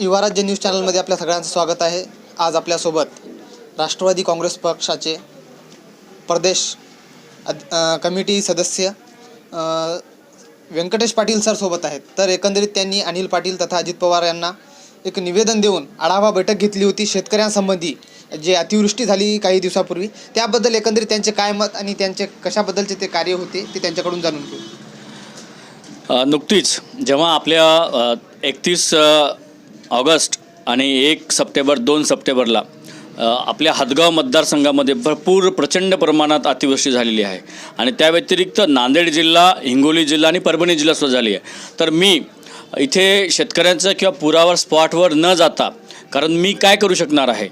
युवाराज्य news चॅनलमध्ये आपल्या सगळ्यांचं स्वागत आहे. आज आपल्यासोबत राष्ट्रवादी काँग्रेस पक्षाचे प्रदेश कमिटी सदस्य व्यंकटेश पाटील सर सोबत आहेत. तर एकंदरीत त्यांनी अनिल पाटील तथा अजित पवार यांना एक निवेदन देऊन आढावा बैठक घेतली होती. शेतकऱ्यांसंबंधी जे अतिवृष्टी झाली काही दिवसापूर्वी त्याबद्दल एकंदरीत त्यांचे काय मत आणि त्यांचे कशाबद्दलचे ते कार्य होते ते त्यांच्याकडून जाणून घेऊ. नुकतीच जेव्हा आपल्या एकतीस ऑगस्ट आणि एक सप्टेंबर दोन सप्टेंबरला आपल्या हदगाव मतदारसंघामध्ये भरपूर प्रचंड प्रमाणात अतिवृष्टी झालेली आहे. आणि त्या व्यतिरिक्त नांदेड जिल्हा हिंगोली जिल्हा आणि परभणी जिल्हासुद्धा झाली आहे. तर मी इथे शेतकऱ्यांचं किंवा पुरावर स्पॉटवर न जाता कारण मी काय करू शकणार आहे?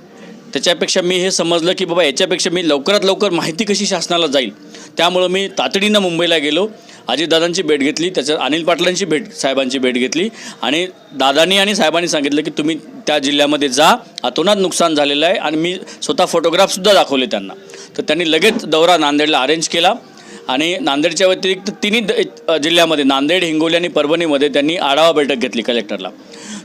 त्याच्यापेक्षा मी हे समजलं की बाबा याच्यापेक्षा मी लवकरात लवकर माहिती कशी शासनाला जाईल? त्यामुळं मी तातडीनं मुंबईला गेलो. अजितदादांची भेट घेतली त्याच्यात अनिल पाटलांची भेट साहेबांची भेट घेतली. आणि दादांनी आणि साहेबांनी सांगितलं की तुम्ही त्या जिल्ह्यामध्ये जा अतोनात नुकसान झालेलं आहे आणि मी स्वतः फोटोग्राफसुद्धा दाखवले त्यांना. तर त्यांनी लगेच दौरा नांदेडला अरेंज केला आणि नांदेडच्या व्यतिरिक्त तिन्ही द- जिल्ह्यामध्ये नांदेड हिंगोली आणि परभणीमध्ये त्यांनी आढावा बैठक घेतली कलेक्टरला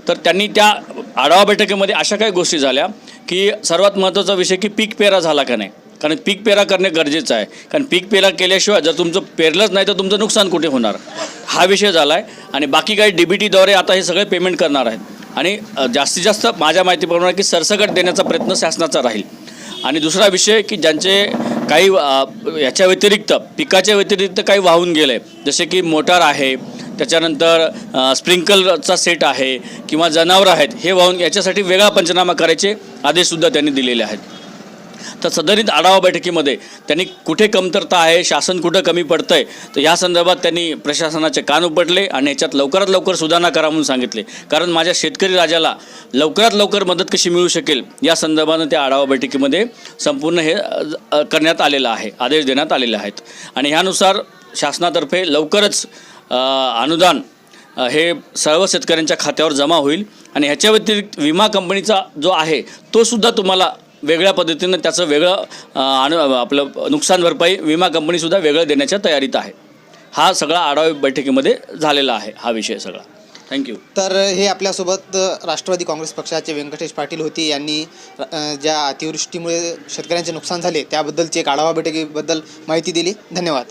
तर त्यांनी त्या आढावा बैठकीमध्ये अशा काही गोष्टी झाल्या की सर्वात महत्त्वाचा विषय की पीक पेरा झाला का नाही. कारण पीक पेरा करणे गरजेचं आहे. कारण पीक पेरा केल्याशिवाय जर तुमचं पेरलंच नाही तर तुमचं नुकसान कुठे होणार? हा विषय झाला आहे आणि बाकी काही डी बी टीद्वारे आता हे सगळे पेमेंट करणार आहेत. आणि जास्तीत जास्त माझ्या माहितीप्रमाणे की सरसकट देण्याचा प्रयत्न शासनाचा राहील. आणि दुसरा विषय की ज्यांचे काही याच्या व्यतिरिक्त पिकाच्या व्यतिरिक्त काही वाहून गेले. जसे की मोटार आहे त्याच्यानंतर स्प्रिंकलचा सेट आहे किंवा जनावरं आहेत हे वाहून याच्यासाठी वेगळा पंचनामा करायचे आदेशसुद्धा त्यांनी दिलेले आहेत. तर सदनित आढावा बैठकीमध्ये त्यांनी कुठे कमतरता आहे शासन कुठं कमी पडतं आहे तर ह्या संदर्भात त्यांनी प्रशासनाचे कान उपटले आणि याच्यात लवकरात लवकर सुधारणा करा म्हणून सांगितले. कारण माझ्या शेतकरी राजाला लवकरात लवकर मदत कशी मिळू शकेल या संदर्भानं त्या आढावा बैठकीमध्ये संपूर्ण हे करण्यात आलेलं आहे आदेश देण्यात आलेले आहेत. आणि ह्यानुसार शासनातर्फे लवकरच अनुदान हे सर्व शेतकऱ्यांच्या खात्यावर जमा होईल. आणि ह्याच्या व्यतिरिक्त विमा कंपनीचा जो आहे तो सुद्धा तुम्हाला वेगळ्या पद्धतीनं त्याचं वेगळं आणि आपलं नुकसान भरपाई विमा कंपनीसुद्धा वेगळं देण्याच्या तयारीत आहे. हा सगळा आढावा बैठकीमध्ये झालेला आहे हा विषय सगळा. थँक्यू तर हे आपल्यासोबत राष्ट्रवादी काँग्रेस पक्षाचे व्यंकटेश पाटील होते. यांनी ज्या अतिवृष्टीमुळे शेतकऱ्यांचे नुकसान झाले त्याबद्दलची एक आढावा बैठकीबद्दल माहिती दिली. धन्यवाद.